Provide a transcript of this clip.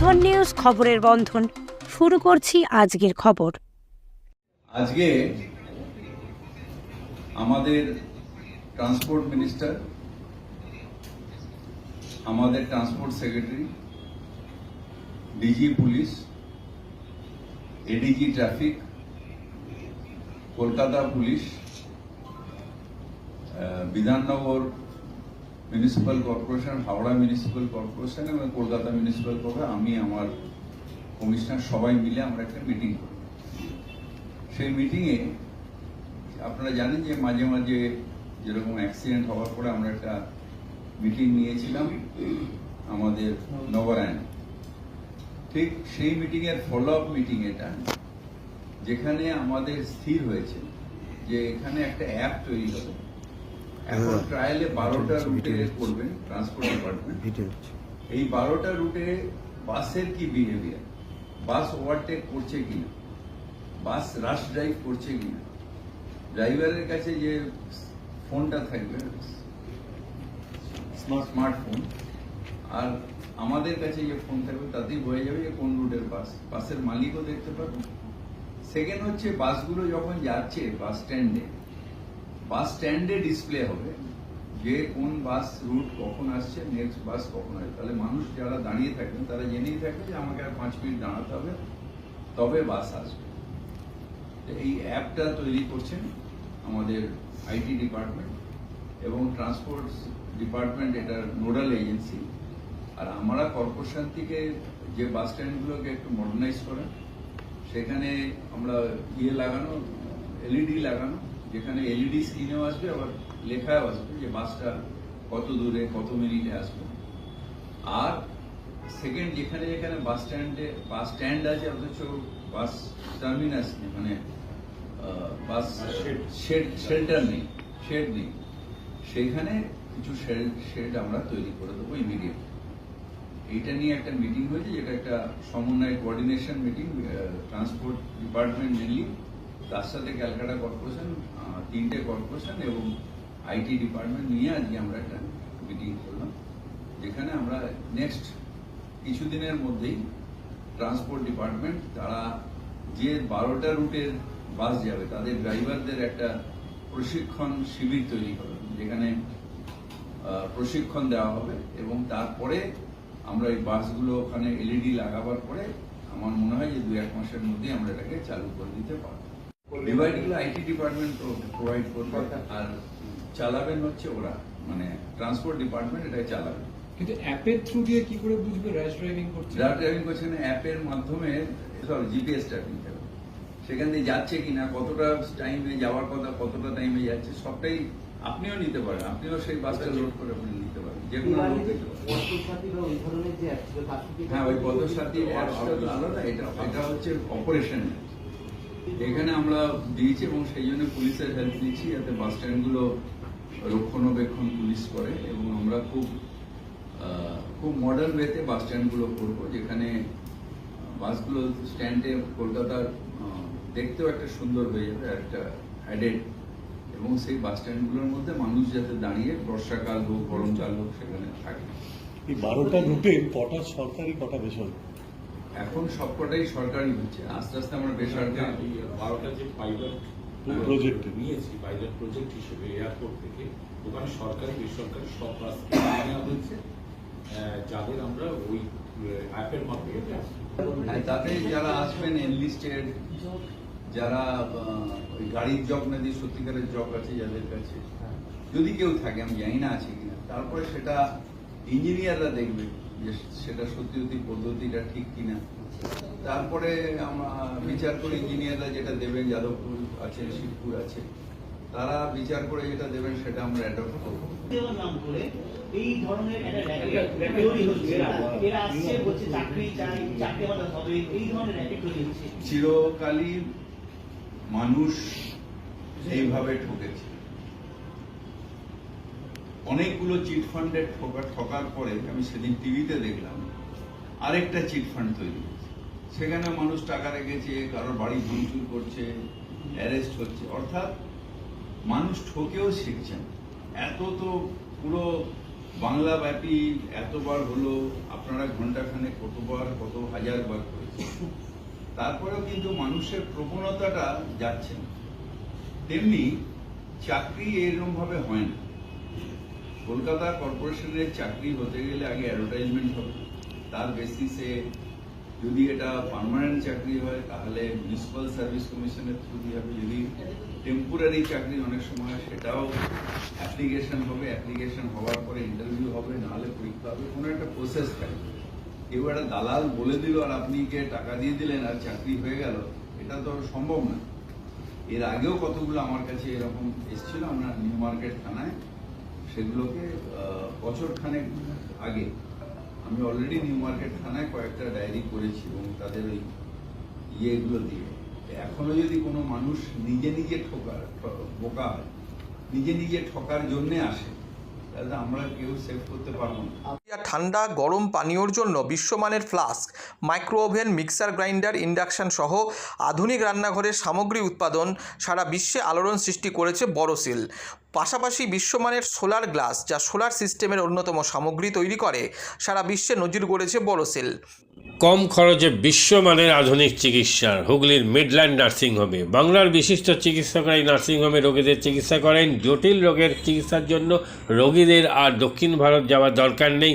বন্ধন news খবরের বন্ধন। শুরু করছি আজকের খবর। আজকে আমাদের ট্রান্সপোর্ট মিনিস্টার, আমাদের transport secretary, DG police, ADG traffic, Kolkata police Bidhannagar municipal corporation Howrah municipal corporation এবং কলকাতা মিউনিসিপ্যাল কর্পোরেশন আমি আমার কমিশনার সবাই মিলে আমরা একটা মিটিং করি। সেই মিটিংয়ে আপনারা জানেন যে মাঝে মাঝে যেরকম অ্যাক্সিডেন্ট হওয়ার পরে আমরা একটা মিটিং নিয়েছিলাম আমাদের নগরায়ণ। ঠিক সেই মিটিংয়ের ফলো আপ মিটিং এটা, যেখানে আমাদের স্থির হয়েছে যে এখানে একটা অ্যাপ তৈরি হবে এখন ট্রায়ালে বারোটা রুটে করবেন ট্রান্সপোর্ট ডিপার্টমেন্ট এই বারোটা রুটে বাসের কি বিহেভিয়ার বাস ওভারটেক করছে কিনা বাস রাশ ড্রাইভ করছে কিনা ড্রাইভারের কাছে যে ফোনটা থাকবে স্মার্টফোন আর আমাদের কাছে যে ফোন থাকবে তাতেই বোঝা যাবে যে কোন রুটের বাস বাসের মালিকও দেখতে পাবে। সেকেন্ড হচ্ছে বাসগুলো যখন যাচ্ছে বাস স্ট্যান্ডে বাস স্ট্যান্ডে ডিসপ্লে হবে, যে কোন বাস রুট কখন আসছে নেক্সট বাস কখন আসবে। তাহলে মানুষ যারা দাঁড়িয়ে থাকবেন, তারা জেনেই থাকবে যে আমাকে আর পাঁচ মিনিট দাঁড়াতে হবে, তবে বাস আসবে। এই অ্যাপটা তৈরি করছেন আমাদের আইটি ডিপার্টমেন্ট এবং ট্রান্সপোর্ট ডিপার্টমেন্ট এটার নোডাল এজেন্সি। আর আমরা কর্পোরেশন থেকে যে বাস স্ট্যান্ডগুলোকে একটু মডার্নাইজ করা সেখানে আমরা ইয়ে লাগানো, এলইডি লাগানো যেখানে এলইডি স্ক্রিনেও আসবে আবার লেখাও আসবে যে বাসটা কত দূরে কত মিনিটে আসবে। আর সেকেন্ড যেখানে যেখানে বাস স্ট্যান্ডে বাস স্ট্যান্ড আছে অথচ বাস টার্মিনাস নেই মানে বাস শেড শেল্টার নেই শেড নেই। সেখানে কিছু শেড আমরা তৈরি করে দেবো ইমিডিয়েট এইটা নিয়ে একটা মিটিং হয়েছে যেটা একটা সমন্বয় coordination meeting transport department mainly তার সাথে ক্যালকাটা কর্পোরেশন তিনটে কর্পোরেশন এবং আইটি ডিপার্টমেন্ট নিয়ে আজকে আমরা একটা মিটিং করলাম, যেখানে আমরা নেক্সট কিছুদিনের মধ্যেই ট্রান্সপোর্ট ডিপার্টমেন্ট, তারা যে বারোটা রুটের বাস যাবে, তাদের ড্রাইভারদের একটা প্রশিক্ষণ শিবির তৈরি করবে যেখানে প্রশিক্ষণ দেওয়া হবে এবং তারপরে আমরা এই বাসগুলো ওখানে এলইডি লাগাবার পরে আমার মনে হয় যে দু এক মাসের মধ্যে আমরা এটাকে চালু করে দিতে পারব। ডিভাইডগুলো আইটি ডিপার্টমেন্ট প্রোভাইড করবে আর চালাবেন হচ্ছে ওরা। মানে ট্রান্সপোর্ট ডিপার্টমেন্ট এটাকে চালাবে। কিন্তু অ্যাপের থ্রু দিয়ে কি করে বুঝবে র্যাশ ড্রাইভিং করছে? যারা ড্রাইভিং করছেন অ্যাপের মাধ্যমে সব জিপিএস ট্র্যাকিং থাকবে সেখান দিয়ে যাচ্ছে কিনা কতটা টাইমে যাওয়ার কথা কতটা টাইমে যাচ্ছে সবটাই আপনিও নিতে পারেন। আপনিও সেই বাসটা লোড করে আপনি নিতে পারেন। যে কোনো নিতে পারেন। হ্যাঁ ওই পদসাথী অ্যাপসটা আলাদা এটা এটা হচ্ছে অপারেশন এখানে আমরা দিয়েছি এবং সেই জন্য পুলিশের হেল্প নিচ্ছি যাতে বাস স্ট্যান্ডগুলো রক্ষণাবেক্ষণ পুলিশ করে এবং আমরা খুব খুব মডার্ন ওয়েতে বাস স্ট্যান্ডগুলো করব, যেখানে বাসগুলো স্ট্যান্ডে কলকাতার দেখতেও একটা সুন্দর হয়ে যাবে একটা অ্যাডেড এবং সেই বাস স্ট্যান্ডগুলোর মধ্যে মানুষ যাতে দাঁড়িয়ে বর্ষাকাল হোক, গরমকাল হোক সেখানে থাকে। এই বারোটা রুটে কটা সরকারি, কটা বেসরকারি? এখন সবকটাই সরকারি হচ্ছে। আস্তে আস্তে আমরা বেসরকারি বারোটা যে পাইলট Project এ। নিয়েছি পাইলট প্রজেক্ট হিসেবে এয়ারপোর্ট থেকে ওখানে সরকারি বেসরকারি সব রাস্তা নেওয়া হয়েছে। যাদের আমরা ওই অ্যাপের মাধ্যমে হ্যাঁ, তাতে যারা আসবেন এনলিস্টেড যারা ওই গাড়ির জব না দিয়ে সত্যিকারের জব আছে যাদের কাছে যদি কেউ থাকে আমি জানি না আছে কিনা তারপরে সেটা ইঞ্জিনিয়াররা দেখবে। যে সেটা সত্যি সত্যি পদ্ধতিটা ঠিক কিনা। তারপরে আমরা বিচার করে ইঞ্জিনিয়াররা যেটা দেবেন যাদবপুর আছে শিবপুর আছে তারা বিচার করে যেটা দেবেন সেটা আমরা অ্যাডপ্ট করব। দেওয়ার নাম করে এই ধরনের একটা র্যাকেট তৈরি হচ্ছে। এরা আসছে বলছে চাকরি চাই চাকরি আমাদের হবে এই ধরনের র্যাকেট তৈরি হচ্ছে। চিরকালই মানুষ এইভাবে ঠকেছে। অনেকগুলো চিট ফান্ডের ঠকা ঠকার পরে আমি সেদিন টিভিতে দেখলাম, আরেকটা চিট ফান্ড তৈরি হয়েছে। সেখানে মানুষ টাকা রেখেছে, কারোর বাড়ি ভাঙচুর করছে, অ্যারেস্ট হচ্ছে। অর্থাৎ মানুষ ঠকেও শিখছেন এত তো পুরো বাংলা ব্যাপী এতবার হলো, আপনারা ঘন্টাখানে কতবার, কত হাজার বার করেছেন। তারপরেও কিন্তু মানুষের প্রবণতাটা যাচ্ছে না। তেমনি চাকরি এরকম ভাবে হয় না। কলকাতা কর্পোরেশনের চাকরি হতে গেলে আগে অ্যাডভার্টাইজমেন্ট হবে। তার বেসিসে যদি এটা পার্মানেন্ট চাকরি হয়, তাহলে মিউনিসিপাল সার্ভিস কমিশনের থ্রু দিয়ে হবে। যদি টেম্পোরারি চাকরি অনেক সময় সেটাও অ্যাপ্লিকেশন হবে। অ্যাপ্লিকেশন হওয়ার পরে ইন্টারভিউ হবে, নাহলে পরীক্ষা হবে। কোনো একটা প্রসেস থাকে। কেউ একটা দালাল বলে দিল, আর আপনি গিয়ে টাকা দিয়ে দিলেন, আর চাকরি হয়ে গেল। এটা তো সম্ভব না। এর আগেও কতগুলো আমার কাছে এরকম এসেছিল, আমরা নিউ মার্কেট থানায়। সেগুলোকে বছর খানেক আগে আমি অলরেডি নিউ মার্কেট থানায় কয়েকটা ডায়েরি করেছি এবং তাদের ওই ইয়েগুলো দিয়ে। এখনও যদি কোনো মানুষ নিজে নিজে ঠোকার বোকা হয়, নিজে নিজে ঠকার জন্যে আসে, তাহলে আমরা কেউ সেভ করতে পারব না। ঠান্ডা গরম পানীয়র জন্য বিশ্বমানের flask micro oven mixer grinder, induction সহ আধুনিক রান্নাঘরের সামগ্রী উৎপাদন সারা বিশ্বে আলোড়ন সৃষ্টি করেছে বড়সিল পাশাপাশি বিশ্বমানের সোলার গ্লাস, যা সোলার সিস্টেমের অন্যতম সামগ্রী তৈরি করে, সারা বিশ্বে নজির গড়েছে বড়সিল কম খরচে বিশ্বমানের আধুনিক চিকিৎসার হুগলির মিডল্যান্ড নার্সিংহোমে বাংলার বিশিষ্ট চিকিৎসকরা এই নার্সিংহোমে রোগীদের চিকিৎসা করেন। জটিল রোগের চিকিৎসার জন্য রোগীদের আর দক্ষিণ ভারত যাওয়ার দরকার নেই।